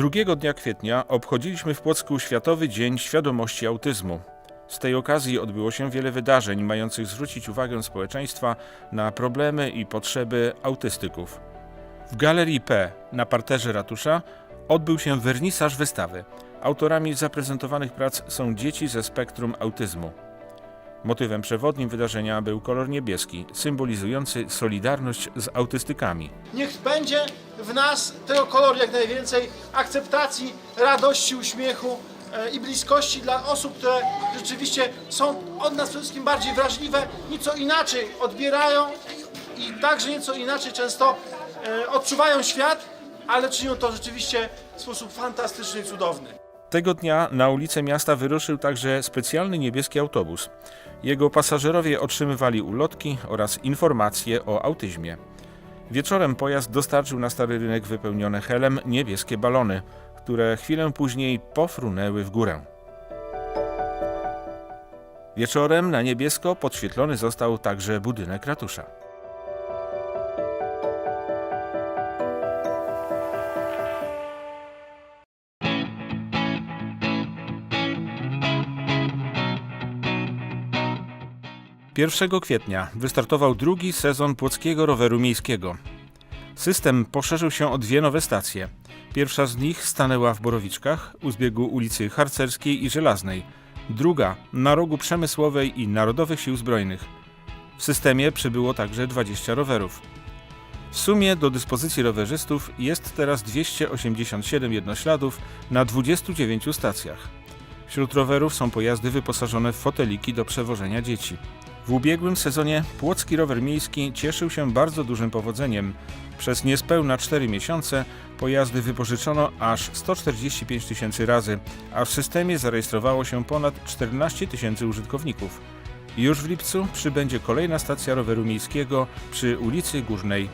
Drugiego dnia kwietnia obchodziliśmy w Płocku Światowy Dzień Świadomości Autyzmu. Z tej okazji odbyło się wiele wydarzeń mających zwrócić uwagę społeczeństwa na problemy i potrzeby autystyków. W Galerii P na parterze ratusza odbył się wernisaż wystawy. Autorami zaprezentowanych prac są dzieci ze spektrum autyzmu. Motywem przewodnim wydarzenia był kolor niebieski, symbolizujący solidarność z autystykami. Niech będzie w nas tego koloru jak najwięcej, akceptacji, radości, uśmiechu e, i bliskości dla osób, które rzeczywiście są od nas przede wszystkim bardziej wrażliwe, nieco inaczej odbierają i także nieco inaczej często e, odczuwają świat, ale czynią to rzeczywiście w sposób fantastyczny i cudowny. Tego dnia na ulicę miasta wyruszył także specjalny niebieski autobus. Jego pasażerowie otrzymywali ulotki oraz informacje o autyzmie. Wieczorem pojazd dostarczył na stary rynek wypełnione helem niebieskie balony, które chwilę później pofrunęły w górę. Wieczorem na niebiesko podświetlony został także budynek ratusza. Pierwszego kwietnia wystartował drugi sezon Płockiego Roweru Miejskiego. System poszerzył się o dwie nowe stacje. Pierwsza z nich stanęła w Borowiczkach, u zbiegu ulicy Harcerskiej i Żelaznej. Druga na rogu Przemysłowej i Narodowych Sił Zbrojnych. W systemie przybyło także 20 rowerów. W sumie do dyspozycji rowerzystów jest teraz 287 jednośladów na 29 stacjach. Wśród rowerów są pojazdy wyposażone w foteliki do przewożenia dzieci. W ubiegłym sezonie Płocki Rower Miejski cieszył się bardzo dużym powodzeniem. Przez niespełna 4 miesiące pojazdy wypożyczono aż 145 tysięcy razy, a w systemie zarejestrowało się ponad 14 tysięcy użytkowników. Już w lipcu przybędzie kolejna stacja roweru miejskiego przy ulicy Górnej